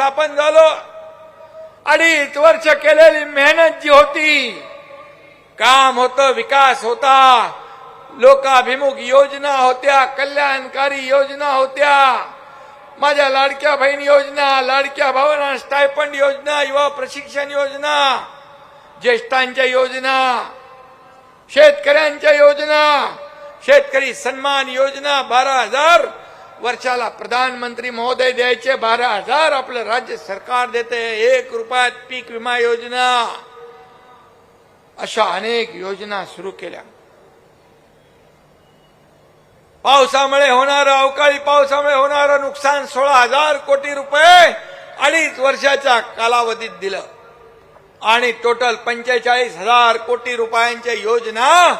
स्थापन झालं. अडीच वर्ष केलेली मेहनत जी होती काम होतं विकास होता. लोकाभिमुख योजना होत्या कल्याणकारी योजना होत्या. माझ्या लाडक्या बहीण योजना लाडक्या भावना स्टायफंड योजना युवा प्रशिक्षण योजना ज्येष्ठांच्या योजना शेतकऱ्यांच्या योजना शेतकरी सन्मान योजना बारा हजार वर्षाला प्रधानमंत्री महोदय द्यायचे बारा हजार आपलं राज्य सरकार देते एक रुपयात पीक विमा योजना. अशा अनेक योजना सुरू केल्या. पावसामुळे होणारं अवकाळी पावसामुळे होणारं नुकसान सोळा हजार कोटी रुपये अडीच वर्षाच्या कालावधीत दिलं. आणि टोटल पंचेचाळीस हजार कोटी रुपयांच्या योजना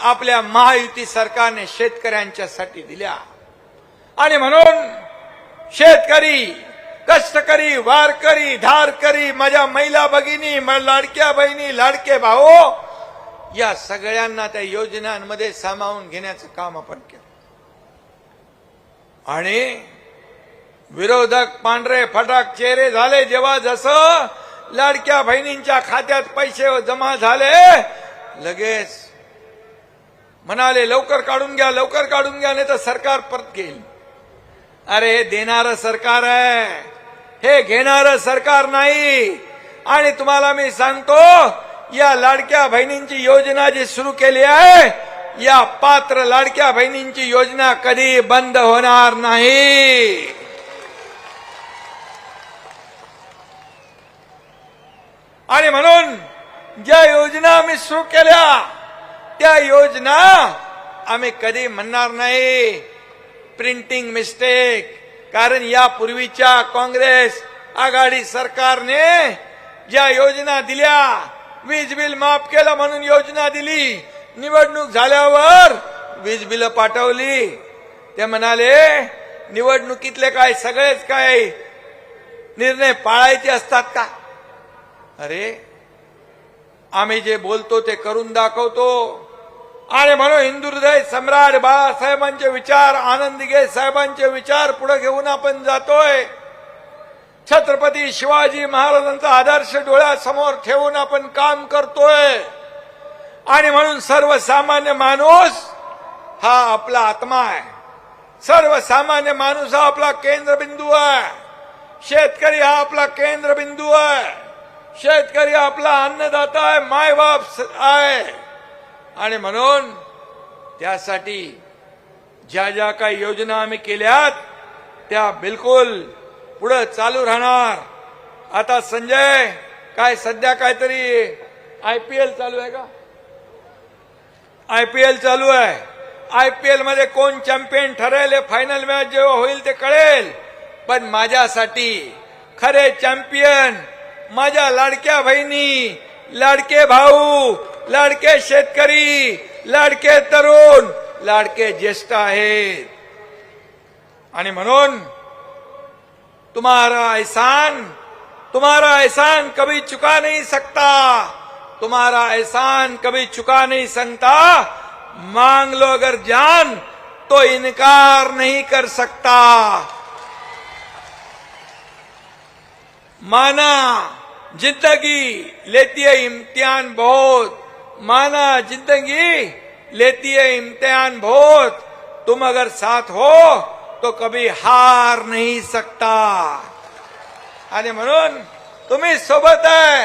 आपल्या महायुती सरकारने शेतकऱ्यांच्यासाठी दिल्या. आणि म्हणून शेतकरी कष्टकरी वारकरी धारकरी माझ्या महिला भगिनी लाडक्या बहिणी लाडके भाऊ या सगळ्यांना त्या योजनांमध्ये सामावून घेण्याचं काम आपण केलं. आणि विरोधक पांढरे फटाक चेहरे झाले जेव्हा जसं लाडक्या बहिणींच्या खात्यात पैसे जमा झाले लगेच म्हणाले लवकर काढून घ्या लवकर काढून घ्या नाही तर सरकार परत घेईल. अरे हे देणार सरकार आहे. हे घेणार सरकार नाही. आणि तुम्हाला मी सांगतो या लाडक्या बहिणींची योजना जी सुरू केली आहे या पात्र लाडक्या बहिणींची योजना कधी बंद होणार नाही. आणि म्हणून ज्या योजना आम्ही सुरू केल्या त्या योजना आम्ही कधी म्हणणार नाही. प्रिंटिंग मिस्टेक कारण यापूर्वीच्या काँग्रेस आघाडी सरकारने ज्या योजना दिल्या वीज बिल माफ केलं म्हणून योजना दिली निवडणूक झाल्यावर वीज बिल पाठवली. ते म्हणाले निवडणुकीतले काय सगळेच काय निर्णय पाळायचे असतात का? अरे आम्ही जे बोलतो ते करून दाखवतो. आणि म्हणून हिंदू हृदय सम्राट बाळासाहेबांचे विचार आनंदीगे साहेबांचे विचार पुढे घेऊन आपण जातोय. छत्रपती शिवाजी महाराजांचा आदर्श डोळ्यासमोर ठेवून आपण काम करतोय. आणि म्हणून सर्वसामान्य माणूस हा आपला आत्मा आहे. सर्वसामान्य माणूस हा आपला केंद्रबिंदू आहे. शेतकरी हा आपला केंद्रबिंदू आहे. शेतकरी आपला अन्नदाता आहे मायबाप स- आहे. आणि म्हणून त्यासाठी ज्या ज्या काही योजना आम्ही केल्यात त्या बिलकुल पुढे चालू राहणार. आता संजय काय सध्या काहीतरी आय पी एल चालू आहे का? आय पी एल चालू आहे. आय पी एलमध्ये कोण चॅम्पियन ठरेल हे फायनल मॅच जेव्हा होईल ते कळेल. पण माझ्यासाठी खरे चॅम्पियन माझ्या लाडक्या बहिणी लाडके भाऊ लाडके शेतकरी, लाडके तरुण, लाडके ज्येष्ठ म्हणून, तुम्हारा एहसान तुम्हारा एहसान कभी चुका नहीं सकता. तुम्हारा एहसान कभी चुका नहीं सकता. मांग लो अगर जान तो इनकार नहीं कर सकता. माना ज़िंदगी लेती है इम्तिहान बहुत. माना जिंदगी लेती है इम्तिहान बहुत तुम अगर साथ हो तो कभी हार नहीं सकता। आणि म्हणून तुम्ही सोबत आहे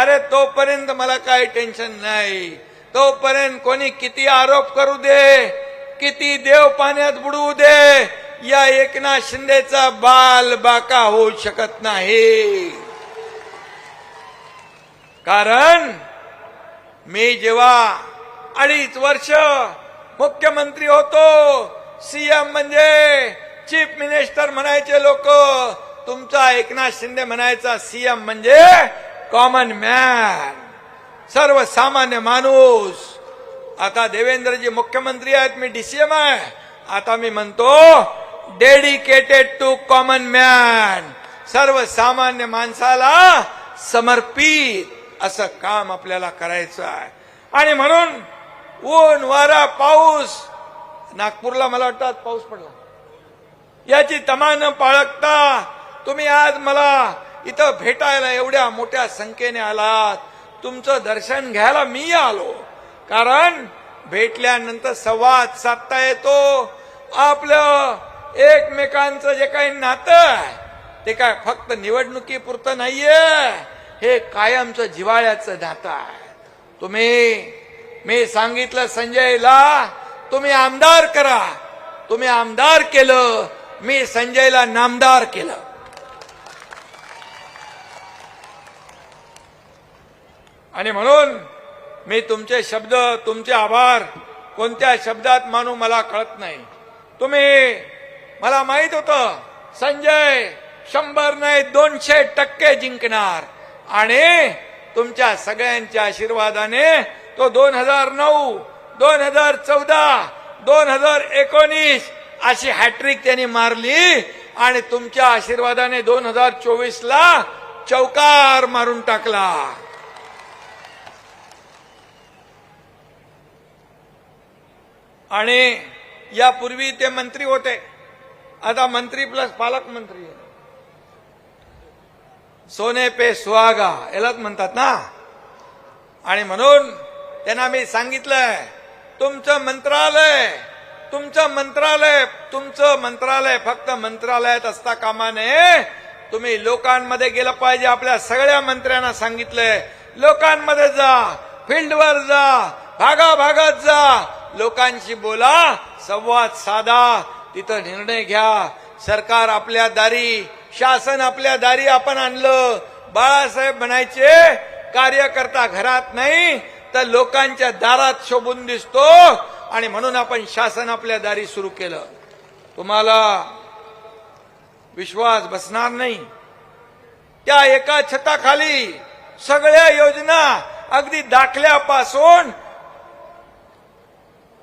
अरे तोपर्यंत मला काही टेन्शन नाही। तोपर्यंत कोणी किती आरोप करू दे किती देव पाण्यात बुडवू दे या एकनाथ शिंदेचा बाल बाका होऊ शकत नाही। कारण मी जेव्हा अडीच वर्ष मुख्यमंत्री होतो सीएम म्हणजे चीफ मिनिस्टर म्हणायचे लोक तुमचा एकनाथ शिंदे म्हणायचा सीएम म्हणजे कॉमन मॅन सर्वसामान्य माणूस. आता देवेंद्रजी मुख्यमंत्री आहेत मी डीसीएम आहे. आता मी म्हणतो डेडिकेटेड टू कॉमन मॅन सर्वसामान्य माणसाला समर्पित. असं काम आपल्याला करायचं आहे. आणि म्हणून ऊन वारा पाऊस नागपूरला मला वाटतं आज पाऊस पडला. याची तमान पाळगता तुम्ही आज मला इथं भेटायला एवढ्या मोठ्या संख्येने आलात. तुमचं दर्शन घ्यायला मी आलो. कारण भेटल्यानंतर संवाद साधता येतो. आपलं एकमेकांचं जे काही नातं आहे ते काय फक्त निवडणुकीपुरतं नाहीये. हे कायमचं जिवाळ्याचं नातं आहे. तुम्ही मी सांगितलं संजयला तुम्ही आमदार करा. तुम्ही आमदार केलं मी संजयला नामदार केलं. आणि म्हणून मी तुमचे शब्द तुमचे आभार कोणत्या शब्दात मानू मला कळत नाही. तुम्ही मला माहीत होतं संजय शंभर नाही दोनशे टक्के जिंकणार. आणि तुमच्या सगळ्यांच्या आशीर्वादाने तो दोन हजार नऊ दोन हजार चौदा दोन हजार एकोणीस अशी हॅट्रिक त्यांनी मारली आणि तुमच्या आशीर्वादाने दोन हजार चोवीस ला चौकार मारून टाकला आणि यापूर्वी ते मंत्री होते आता मंत्री प्लस पालकमंत्री आहे. सोने पे सुहागा यालाच म्हणतात ना? आणि म्हणून त्यांना मी सांगितलंय तुमचं मंत्रालय तुमचं मंत्रालय तुमचं मंत्रालय फक्त मंत्रालयात असता कामा नये. तुम्ही लोकांमध्ये गेलं पाहिजे आपल्या सगळ्या मंत्र्यांना सांगितलंय. लोकांमध्ये जा फील्डवर जा भागाभागात जा. लोकांशी बोला संवाद साधा तिथं निर्णय घ्या. सरकार आपल्या दारी शासन आपल्या दारी आपण आणलं. बाळासाहेब म्हणायचे कार्यकर्ता घरात नाही तर लोकांच्या दारात शोभून दिसतो. आणि म्हणून आपण शासन आपल्या दारी सुरू केलं. तुम्हाला विश्वास बसणार नाही. त्या एका छताखाली सगळ्या योजना अगदी दाखल्यापासून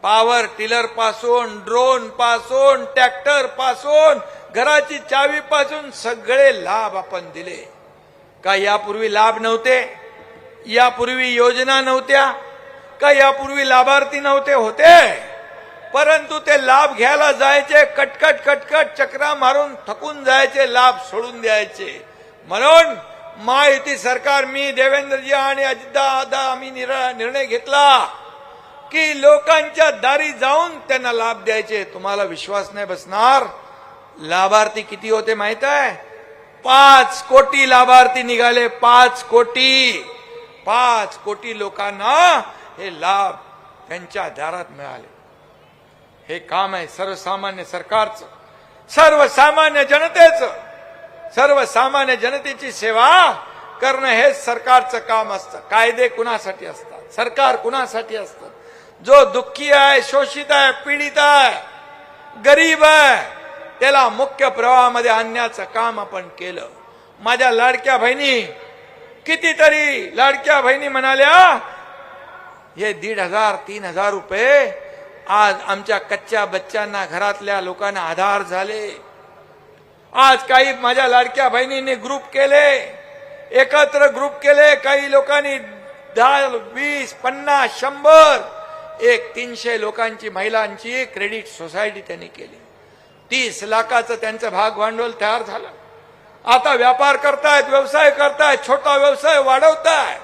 पॉवर टिलरपासून ड्रोनपासून ट्रॅक्टरपासून घराची चावी पासून सगळे लाभ आपण दिले. का यापूर्वी लाभ नव्हते? यापूर्वी योजना नव्हत्या? का यापूर्वी लाभार्थी नव्हते? होते. परंतु ते लाभ घ्यायला जायचे कटकट कटकट चक्रा मारून थकून जायचे लाभ सोडून द्यायचे. म्हणून महायुती सरकार मी देवेंद्रजी आणि अजितदादा आम्ही निर्णय घेतला की लोकांच्या दारी जाऊन त्यांना लाभ द्यायचे. तुम्हाला विश्वास नाही बसणार? लाभार्थी किती होते माहीत आहे? पाच कोटी लाभार्थी निघाले पाच कोटी. पाच कोटी लोकांना हे लाभ त्यांच्या दारात मिळाले. हे काम आहे सर्वसामान्य सरकारचं सर्वसामान्य जनतेचं. सर्वसामान्य जनतेची सेवा करणं हेच सरकारचं काम असतं. कायदे कुणासाठी असतात? सरकार कुणासाठी असतं? जो दुःखी आहे शोषित आहे पीडित आहे गरीब आहे त्याला मुख्य प्रवाहामध्ये आणण्याचं काम आपण केलं. माझ्या लाडक्या बहिणी कितीतरी लाडक्या बहिणी म्हणाल्या हे दीड हजार तीन हजार रुपये आज आमच्या कच्च्या बच्चांना घरातल्या लोकांना आधार झाले. आज काही माझ्या लाडक्या बहिणींनी ग्रुप केले एकत्र ग्रुप केले काही लोकांनी दहा वीस पन्नास शंभर एक तीनशे लोकांची महिलांची क्रेडिट सोसायटी त्यांनी केली. तीस लाखाचं त्यांचं भाग भांडवल तयार झालं. आता व्यापार करतायत व्यवसाय करतायत छोटा व्यवसाय वाढवतायत.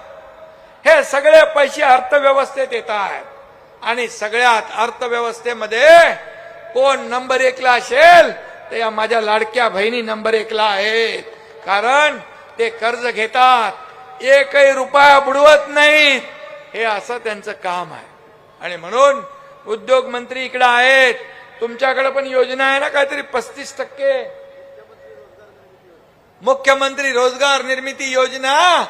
हे सगळे पैसे अर्थव्यवस्थेत येत आहेत आणि सगळ्यात अर्थव्यवस्थेमध्ये कोण नंबर एकला असेल तर या माझ्या लाडक्या बहिणी नंबर एकला आहेत. कारण ते कर्ज घेतात. एकही रुपया बुडवत नाहीत. हे असं त्यांचं काम आहे. आणि म्हणून उद्योग मंत्री इकडे आहेत. तुमच्याकडे पण योजना आहे ना काहीतरी पस्तीस टक्के. मुख्यमंत्री रोजगार निर्मिती योजना.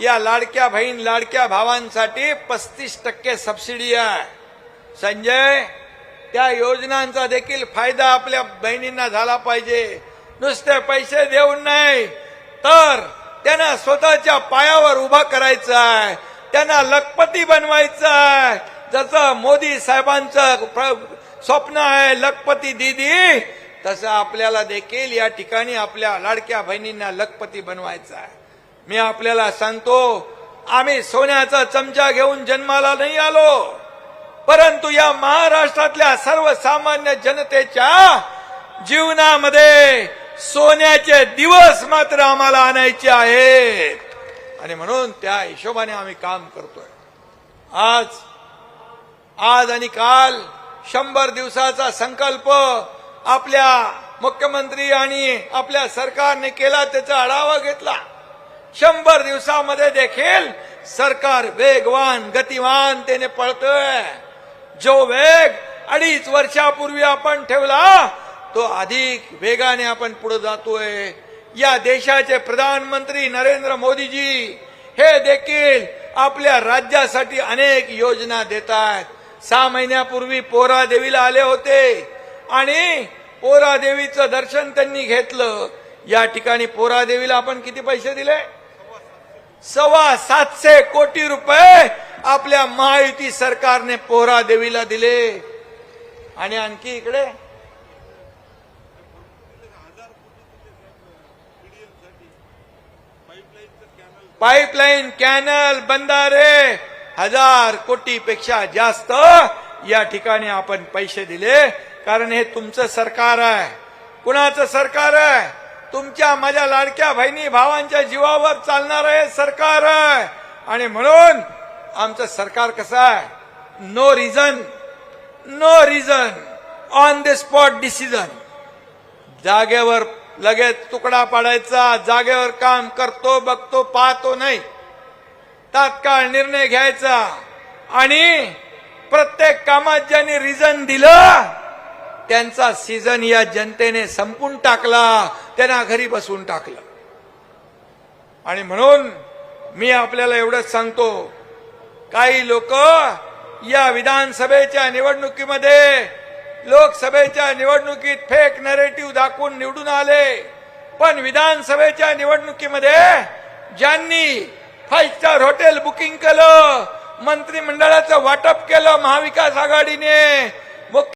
या लाडक्या बहीण लाडक्या भावांसाठी पस्तीस टक्के सबसिडी आहे. संजय त्या योजनांचा देखील फायदा आपल्या बहिणींना झाला पाहिजे. नुसते पैसे देऊन नाही तर त्यांना स्वतःच्या पायावर उभा करायचं आहे. त्यांना लखपती बनवायचं आहे. जसं मोदी साहेबांचं स्वप्न आहे लखपती दिदी. तसं आपल्याला देखील या ठिकाणी आपल्या लाडक्या बहिणींना लखपती बनवायचं आहे. मी आपल्याला सांगतो आम्ही सोन्याचा चमचा घेऊन जन्माला नाही आलो. परंतु या महाराष्ट्रातल्या सर्वसामान्य जनतेच्या जीवनामध्ये सोन्याचे दिवस मात्र आम्हाला आणायचे आहेत. आणि म्हणून त्या हिशोबाने आम्ही काम करतोय. आज आज आणि काल शंभर दिवसाचा संकल्प आपल्या मुख्यमंत्री आणि आपल्या सरकारने केला त्याचा आढावा घेतला. शंभर दिवसामध्ये देखील सरकार वेगवान गतिवान त्याने पळतोय. जो वेग अडीच वर्षापूर्वी आपण ठेवला तो अधिक वेगाने आपण पुढे जातोय. या देशाचे प्रधानमंत्री नरेंद्र मोदीजी हे देखील आपल्या राज्यासाठी अनेक योजना देतात सहा महिन्यापूर्वी पोरा देवीला आले होते. आणि पोरा देवीचं दर्शन त्यांनी घेतलं. या ठिकाणी पोरा देवीला आपण किती पैसे दिले? सव्वा सातशे कोटी रुपये आपल्या महायुती सरकारने पोहरा देवीला दिले. आणि आणखी इकडे? पाईपलाईन कॅनल बंधारे हजार कोटी पेक्षा जास्त या ठिकाणी आपण पैसे दिले. कारण हे तुमचं सरकार आहे. कुणाचं सरकार आहे? तुमच्या माझ्या लाडक्या बहिणी भावांच्या जीवावर चालणार आहे सरकार आहे. आणि म्हणून आमचं सरकार कसं आहे? No reason no reason on the spot decision जागेवर लगेच तुकडा पाडायचा जागेवर काम करतो बघतो पाहतो नाही. तात्काळ निर्णय घ्यायचा. आणि प्रत्येक कामात ज्यांनी रिझन दिलं त्यांचा सीझन या जनतेने संपून टाकला त्यांना घरी बसवून टाकलं. आणि म्हणून मी आपल्याला एवढंच सांगतो काही लोक या विधानसभेच्या निवडणुकीमध्ये लोकसभेच्या निवडणुकीत फेक नरेटिव्ह दाखवून निवडून आले. पण विधानसभेच्या निवडणुकीमध्ये ज्यांनी फाईव्ह स्टार हॉटेल बुकिंग केलं मंत्रिमंडळाचं वाटप केलं महाविकास आघाडीने.